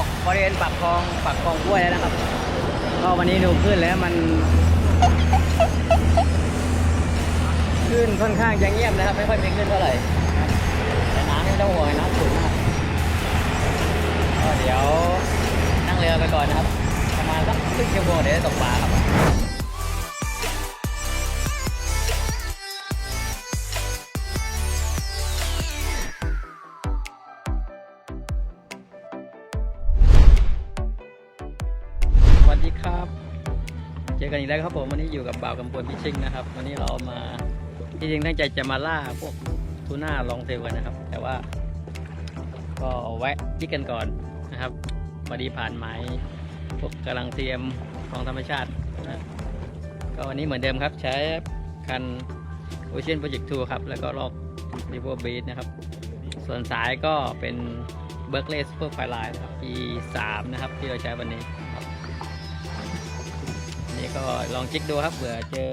ออกบริเวณปากคลองปากคลองกล้วยแล้วนะครับ ก็วันนี้ดูขึ้นแล้วมันขึ้นค่อนข้างจะเงียบนะครับ ไม่ค่อยมีขึ้นเท่าไหร่แต่น้ำไม่ต้องห่วงน้ำขุ่นมากก็เดี๋ยวนั่งเรือไปก่อนนะครับ ประมาณสักครึ่งชั่วโมงเดี๋ยวจะตกปลาครับ แล้วครับผมวันนี้อยู่กับบ่าวกำปวนพิชิงนะครับ วันนี้เรามาที่จริงตั้งใจจะมาล่าพวกทูน่าลองเทลกันนะครับ แต่ว่า ก็แวะจิกกันก่อนนะครับพอดีผ่านหมายพวกกำลังเตรียมของธรรมชาตินะก็วันนี้เหมือนเดิมครับ ใช้คัน Ocean Project 2ครับ แล้วก็ลอก River Beat นะครับ ส่วนสายก็เป็น Berkeley Super Firelight นะครับ P3 นะครับ ที่เราใช้วันนี้ ก็ลองจิกดูครับเผื่อเจอ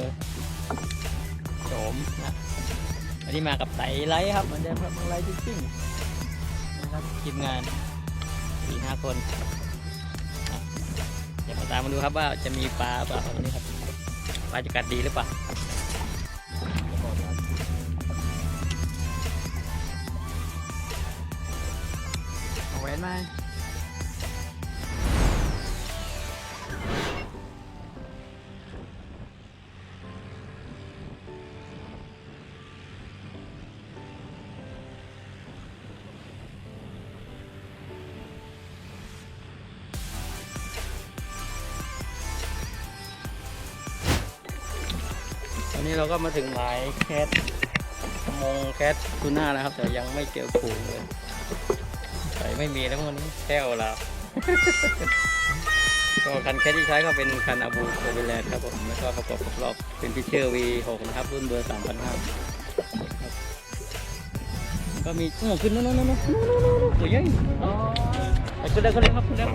โสมนะวันนี้มากับไตไลท์ครับเหมือนเดิมครับไลท์จิ้งนะครับทีมงานสี่ห้าคนเดี๋ยวมาตามมาดูครับว่าจะมีปลาเปล่าวันนี้ครับปลาจะกัดดีหรือเปล่า อนนี้เราก็มาถึงหมายแคทมงแคททูน่าแล้วครับ แต่ยังไม่เจอผูงเลยใส่ไม่มีแล้ววันนี้แค่เอาเราก็คันแคทที่ใช้ก็เป็นคันอาบูโคเวแลนด์ครับผมแล้วก็ประกอบกับรอบเป็นพิเชอร์ V6 นะครับ รุ่นเบอร์3,500ก็มีโอ้ขึ้นนู้นนู้นนู้นนู้นนู้นตัวใหญ่อ๋อไปขึ้นได้ขึ้นเลยครับขึ้นแล้ว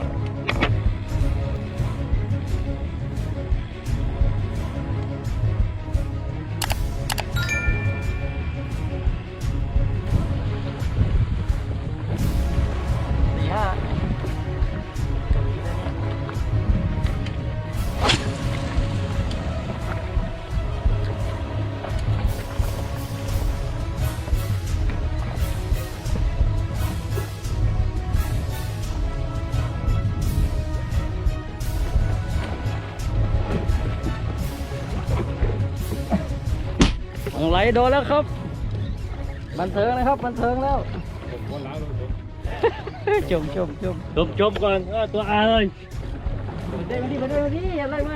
ไหลโดนแล้วครับ บันเทิงนะครับ บันเทิงแล้วจมจมจมจบจบก่อนเออตัวอาเลยเดี๋ยวดิมาดูดิอะไรไหม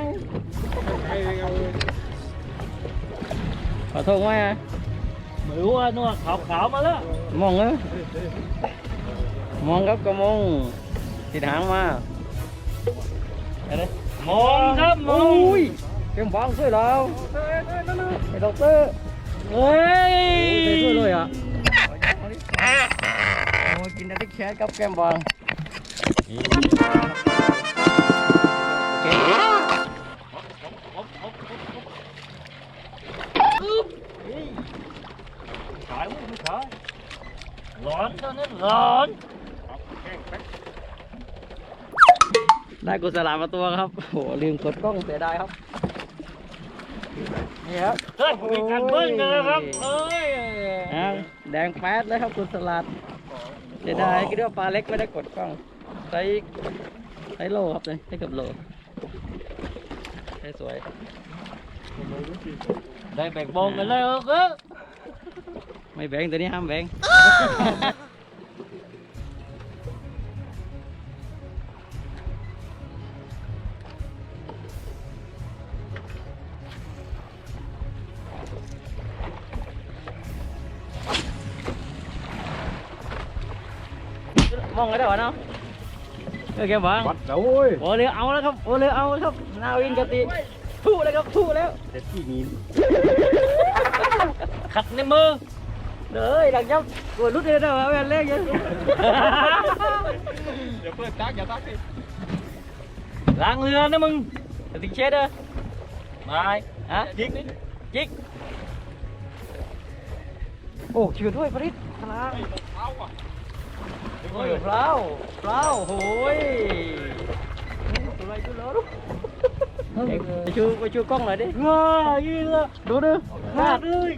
ขอโทษไหมอะไม่รู้ว่านวดขาวขาวๆมาแล้วมองเออมองครับก็มองติดหางมาอะไรมองครับมองอุ้ยเพียงบางสวยแล้วไปโดด็อกเตอร์ เฮ้ยโอ้ยไปช่วยเลยอะโอ้ยกินได้ที่แคสกับแก้มบางโอเคขายมึงไม่ขายร้อนเท่านั้นร้อนได้กุศลามาตัวครับโอ้โหลืมกดกล้องเสียดายครับนี่ครับ เฮ้ยมีการเบิ้ลกันแล้วครับเอ้ยอ่าแดงแป๊ดเลยครับกุศลาเสียดายคิดว่าปลาเล็กไม่ได้กดกล้องใช้ใช้โลครับเลยใช้กับโลใช้สวย ได้แบ่งบงกันเลยเออไม่แบ่งตัวนี้ห้ามแบ่ง มองกันได้หรอเนาะเออแกบังวัดแล้วเว้ยโอ้เลยเอาแล้วครับโอ้เลยเอาแล้วครับนาวินกติทู่แล้วครับทู่แล้วแต่ที่นี้ขัดในมือเลยดังยับกดรุดเลยนะเอาอันแรกยังอย่าเปิดตักอย่าตักสิล้างเรือนะมึงติงเช็ดเด้อไม่ฮะจิกจิกโอ้ชื่อด้วยพริษพลาเอาอะ โอ้ยพลาวพลาวโอ้ยอะไรกูเหรอลูกไปชูไปชูกล้องหน่อยดิง่ายยี่ละดูดิขาดเลย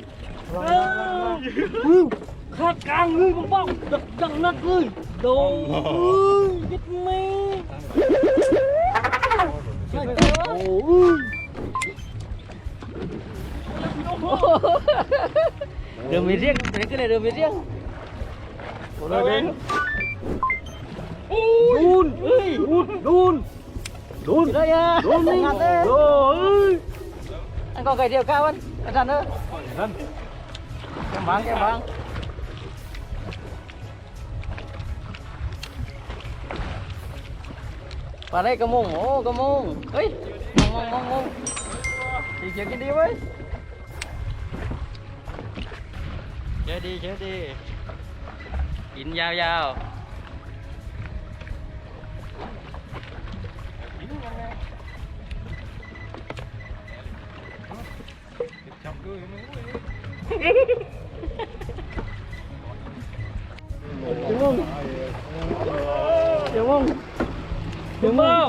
เอ้ยขาดกลางเลยมึงบ้องดักดังนัดเลย โดนเอ้ยยึดไม่โอ้ยเดินไปเรียกเดินก็เลยเดินไปเรียกเลยเองดูนเฮ้ยดูนดูนดูนได้ยังดูนนี่โอ้ยอันก็ไก่เดียวก้าวันอาจารย์เนอะนั่นแกมบางแกมบางปลาได้กระมงโอ้กระมงเฮ้ยมองมองมองมองสีเขียวกินดีเว้ยเชื่อดีเชื่อดีกินยา วๆจับด้วยมึงเดี๋ยวมงเดี๋ยวมง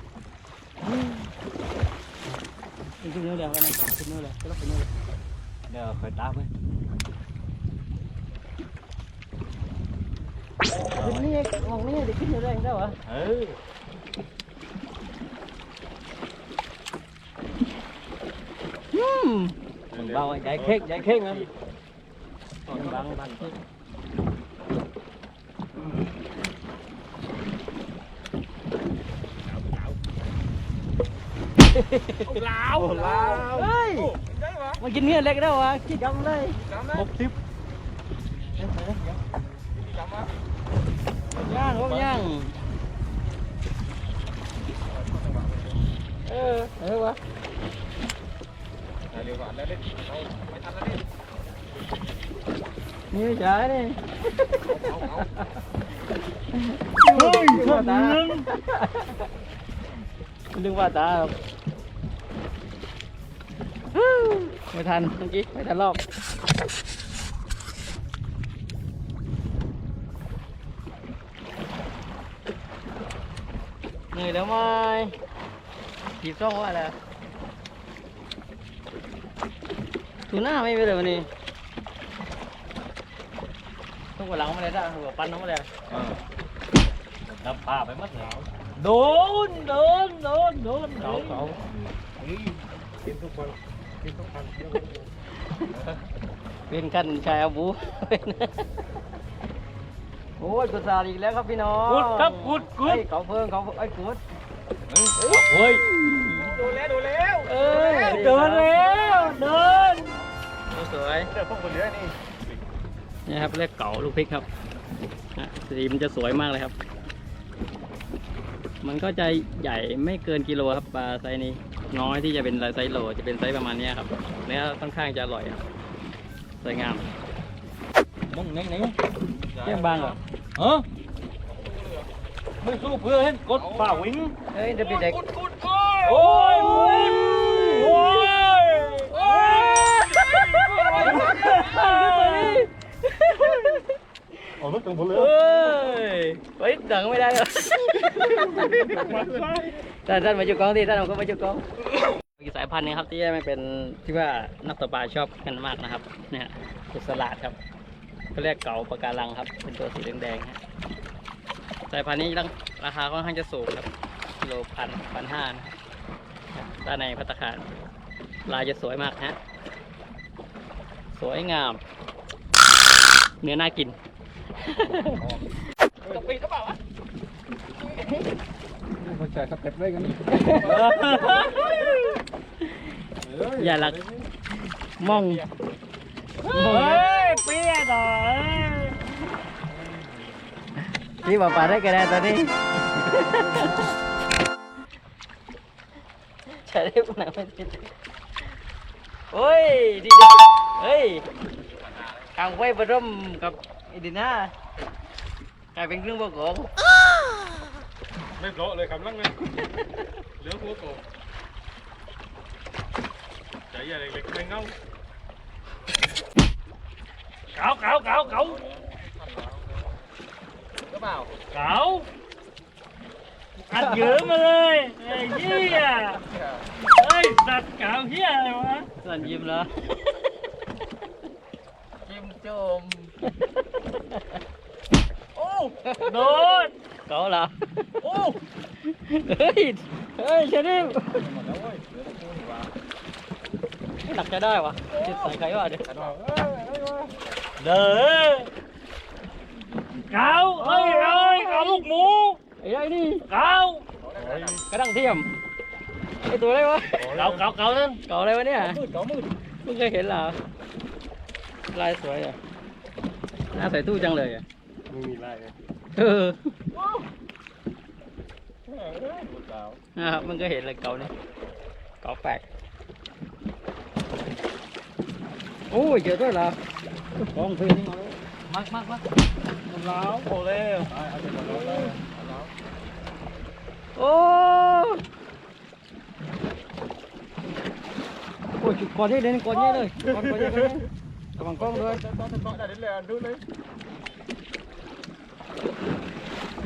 โอ้โหแกวางสวยๆเลยครับไอ้ยาวางปลากินนะ เฮ้ย ก่อนนะ ไอ้ยา เก็บบางเลื่อน มีแก่บ้าน มึงบ้าใหญ่แข้ง อะไรเย้าแต่ไม่โจกเลยอีโน่อีสิ ผมทันแล้วดูต่อชม ลาไวไวดีก็นั่งกันเนอะไก่ลงลงสุดหมดขึ้นเนื้อแล้วกันนะขึ้นเนื้อแล้วก็ขึ้นเนื้อ เดี๋ยวคอยตามไป ขึ้นนี่มองนี่ได้ขึ้นเนื้อแรงได้วะ เออ อืม มึงบ้าว่าใหญ่แข้งใหญ่แข้งอ่ะมึงบางบาง ลาวลาวเฮ้ยได้ปะมากินเนื้อเล็กได้วะคิดยังเลยจำได้หกสิบจำมาย่างพวกย่างเออเออวะเดี๋ยวก่อนแล้วเล่นเอาไม่ทันแล้วเล่นนี่จ๋านี่เอาเอาเฮ้ยมาตาเงินเรื่องว่าตา ไม่ทันเมื่อกี้ไม่ทันรอบเหนื่อยแล้วไหมหยิบซ่องว่าอะไรทูน่าไม่มีเลยวันนี้ต้องกดหลังมาเลยจ้ะหัวปั้นน้องมาเลยน้ำปลาไปมัดแล้วโดนโดนโดนโดนเขาเขากินทุกคนกินทุกคน เป็นกันชายอาบูโอ้ยกุศลอีกแล้วครับพี่น้องกุดครับกุดกุเฮ้ดยเขาเพิ่งเขาเพิ่งไอ้ยกุดเฮ้ยดูแล้วดูแล้วเอ้ยเดินแล้วเดินสวยเดี๋ยวพวกคนเหลือนี่นี่ครับเรียกเก๋าลูกพริกครับอะสีมันจะสวยมากเลยครับ มันก็จะใหญ่ไม่เกินกิโลครับปลาไซส์นี้ น้อยที่จะเป็นไซส์โลจะเป็นไซส์ประมาณเนี้ยครับเนื้อค่อนข้างจะอร่อยครับสวยงามมึงไหนไหนเที่ยงบางเหรอเออไม่สู้เพื่อให้กดฝ่าวิ่งเฮ้ยจะเป็นเด็กโอ้ยมุนโอ้ยโอ้ยอ๋อรถตรงผมเลยเฮ้ยเฮ้ยดังไม่ได้เหรอ ท่านท่านมาจุกองที่ท่านผมก็มาจุกองอีกสายพันธุ์หนึงครับที่ไม่เป็นที่ว่านักตกปลาชอบกันมากนะครับ เนี่ยคือสลัดครับก็เรียกเก๋าปะการังครับ เป็นตัวสีแดงๆฮะสายพันธุ์นี้ราคาค่อนข้างจะสูงครับกิโลพันพันห้านะครับด้านในพัตตาคารลายจะสวยมากฮะสวยงาม เนื้อน่ากินกะปิหรือเปล่าวะ คนจ่ายสเต็ปได้กันอย่าหลักมองมองเฮ้ยเปี้ยต่อพี่บอกป่าได้กันแล้วตอนนี้ใช่ได้ปุ่นไหนไม่ติดโอ้ยดีดีเฮ้ยกางไว้บรมกับอีดิน่ากลายเป็นเครื่องบวกของ ไม่โผล่เลยคำลังเลยเหลือหัวโกใจใหญ่เล็กๆไม่เงาเก๋าเก๋าเก๋าเก๋าก็เปล่าเก๋าอัดเยอะมาเลยไอ้เหี้ยเฮ้ยสัตว์เก๋าเหี้ยอะไรวะส่วนยิ้มเหรอจิ้มจมโอ้โดน เกาเหรอโอ้เฮ้ย เฮ้ยเชนิมหนักจะได้วะจิตใส่ใครวะเดี๋ยวเด้อเก๋าเอ้ยเอ้ยเก๋าลูกหมูไอ้ไอ้นี่เก๋ากระดังเทียมไอ้ตัวอะไรวะเก๋าเก๋าเก๋านั่นเก่าอะไรวะเนี่ย มืดเก๋ามืดเพิ่งเคยเห็นเหรอลายสวยอะน่าใส่ตู้จังเลยอะไม่มีไรเลยเออหมดดาว นะครับมันก็เห็นเลยเก่านี่เก่าแปลกโอ้ยเจอด้วยเหรอกองเพลงนี่มาเลยมักมักมักล้าวโอ้เลยเอาไปหมดแล้วโอ้โอ้ยจุดก่อนนี่เลยก่อนนี่เลยก่อนก่อนนี่เลยกำลังกล้องด้วยตอนตอนได้เลยดูเลย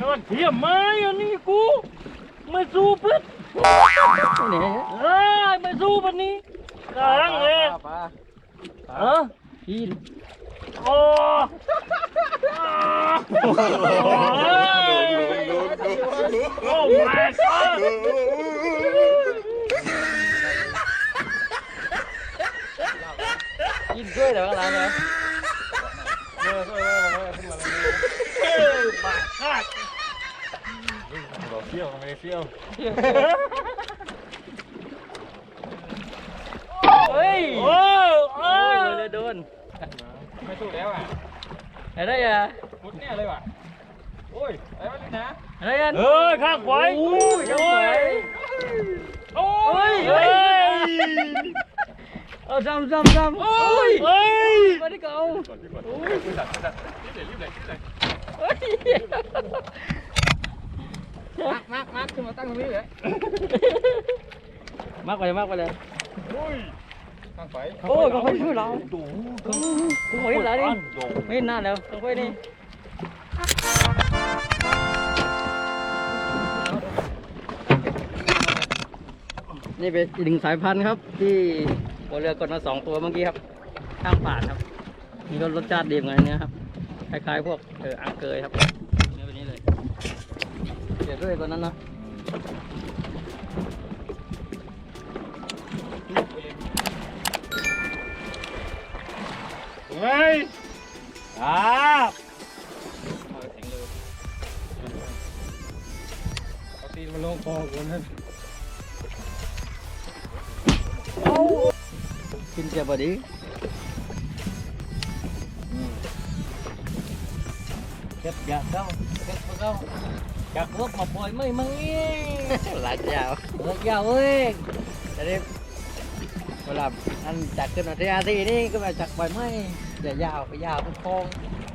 นอนเทียมไหมอันนี้กูไม่สู้ปึ๊ดนี่เอ้ยไม่สู้ปันนี้กลางเลยปลาเออหินโอ้โอ้ my god หินด้วยแต่ว่าอะไรนะเออเออเออขึ้นมาเลยเออมาคาด บอกเที่ยวไม่ได้เที่ยวเฮ้ยโอ้โอ้โอ้ยเลยโดนไม่สู้แล้วอะอะไรอะพุดเนี่ยเลยว่ะโอ้ยอะไรวะนี่นะอะไรกันเอ้ยข้างขวาโอ้ยข้างขวาโอ้ยเฮ้เฮ้ยยเอาซ้ำซ้ำซ้ำโอ้ยเฮ้ยมาที่เก่าก่อนที่ก่อนโอ้ยคุยดักคุยดักรีบเลยรีบเลยรีบเลยเฮ้ย มาร์กมาร์กมาร์กขึ้นมาตั้งตรงนี้เลยมากไปเลยมากไปเลยอุ้ยข้างไปโอ้ยก็ค่อยช่วยเราคุณหอยอะไรนี่ไม่เห็นหน้าแล้วค่อยๆนี่นี่เป็นอีกหนึ่งสายพันธุ์ครับ ที่หัวเรือกดมาสองตัวเมื่อกี้ครับข้างป่านครับนี่ก็รสชาติดีเหมือนกันเนี้ยครับคล้ายๆพวกเอออังเกยครับเนื้อแบบนี้เลย เดี๋ยวด้วยตัวนั้นนะเฮ้ยอ่าเอาตีน มาลงคอก่อนนะกินเจียบดีเก็บยาเข้าเก็บเข้าจากพวกมาปล่อยไม่มึงเองหลายยาวเลิกยาวเว้ยจะได้เวลาอันจากขึ้นมาที่อาทีนี่ก็มาจากใบไม้อย่ายาวไปยาวเป็นคลอง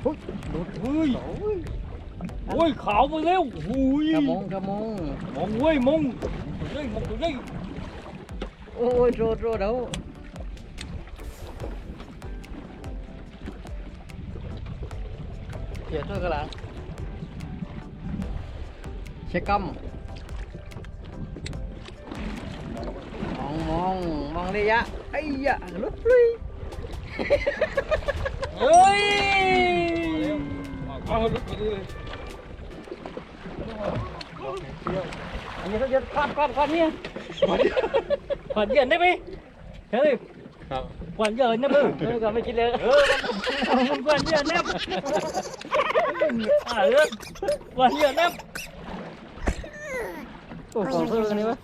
หลุดเฮ้ยโอ้ยขาวไปแล้วหุยกระมงกระมงมองเว้ยมองเฮ้ยมองเฮ้ยโอ้ยโรดโรดเดาเขียนด้วยกันหลัง เช็คกัมมองมองมองระยะไอ้ยะลุกลุยเฮ้ยเอาลุกไปเลยอันนี้เขาจะควัดควัดควัดเนี่ยขวัญเย็นได้ไหมเฮ้ยครับขวัญเย็นนะมึงเออก็ไม่คิดเลยเออมันขวัญเย็นนะอ่าเรื่องขวัญเย็นนะ โอ้ของเพิ่มกันนี่วะ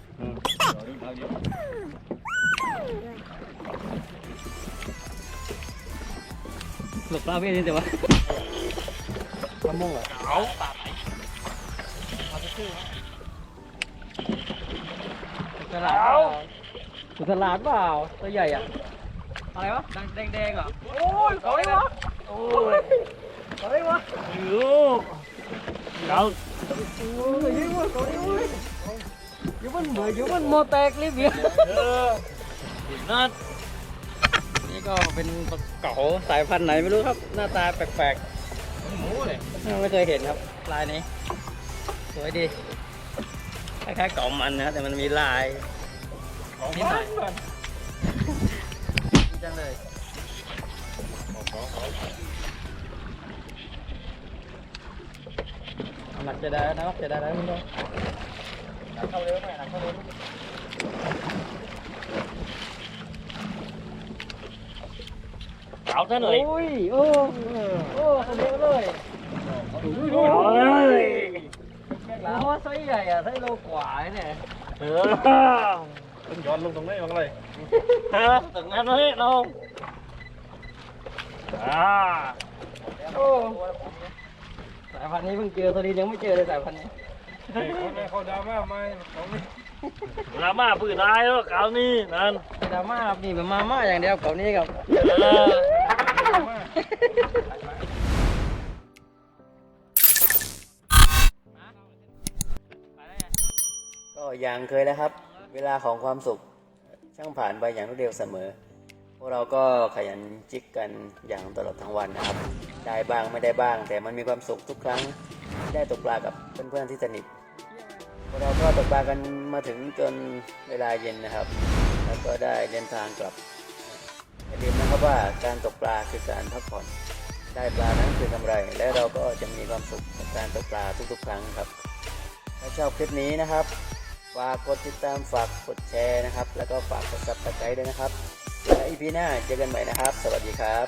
หลบปลาเพี้ยนี่แต่ว่าทำมงเหรอเอาตลาดเปล่าสุดตลาดเปล่าตัวใหญ่อะอะไรวะแดงแดงๆเหรอ โอ้ยเขาไอ้วะโอ้ยเขาไอ้วะอยู่เราโอ้ยยิ่งวะเขาไอ้วะ ยิ่งมันเหมือยิ่งมันโมแตกลิบเบียเออนั่นนี่ก็เป็นปลาเก๋าสายพันธุ์ไหนไม่รู้ครับ หน้าตาแปลกหมูเลยไม่เคยเห็นครับลายนี้ สวยดีคล้ายๆเก๋ามันนะแต่มันมีลายนิดหน่อยจังเลยหนักจะได้นะครับจะได้ได้ไม่ได้หนัก เข้าเร็วหน่อยนักเข้าเร็วเอาซะหน่อยโอ้ยโอ้โอ้เข้าเร็วเลยเอาเลยแล้วว่าไซส์ใหญ่อะไซส์โลกว่าเนี่ยเออต้องย้อนลงตรงไหนบ้งเลยเออตึงนั้นเลยน้องอ่าโอ้สายพันธุ์นี้เพิ่งเจอตัวนี้ยังไม่เจอเลยสายพันธุ์นี้ เขาไม่เขาดราม่าไหมของนี่ดราม่าปืนได้แล้วครานี้นั่นดราม่าครับนี่มันมาม่าอย่างเดียวกับนี้ครับเออก็อย่างเคยแล้วครับ เวลาของความสุขช่างผ่านไปอย่างรวดเร็วเสมอ พวกเราก็ขยันจิกกันอย่างตลอดทั้งวันนะครับ ได้บ้างไม่ได้บ้าง แต่มันมีความสุขทุกครั้ง ได้ตกปลากับเพื่อนๆที่สนิทพวกเราก็ตกปลากันมาถึงจนเวลาเย็นนะครับ แล้วก็ได้เดินทางกลับอย่าลืมนะครับว่าการตกปลาคือการพักผ่อนได้ปลานั้นคือกำไร และเราก็จะมีความสุขกับการตกปลาทุกๆ ครั้งครับ ถ้าชอบคลิปนี้นะครับฝากกดติดตามฝากกดแชร์นะครับ แล้วก็ฝากกดซับสไครต์ด้วยนะครับและอีพีหน้าเจอกันใหม่นะครับ สวัสดีครับ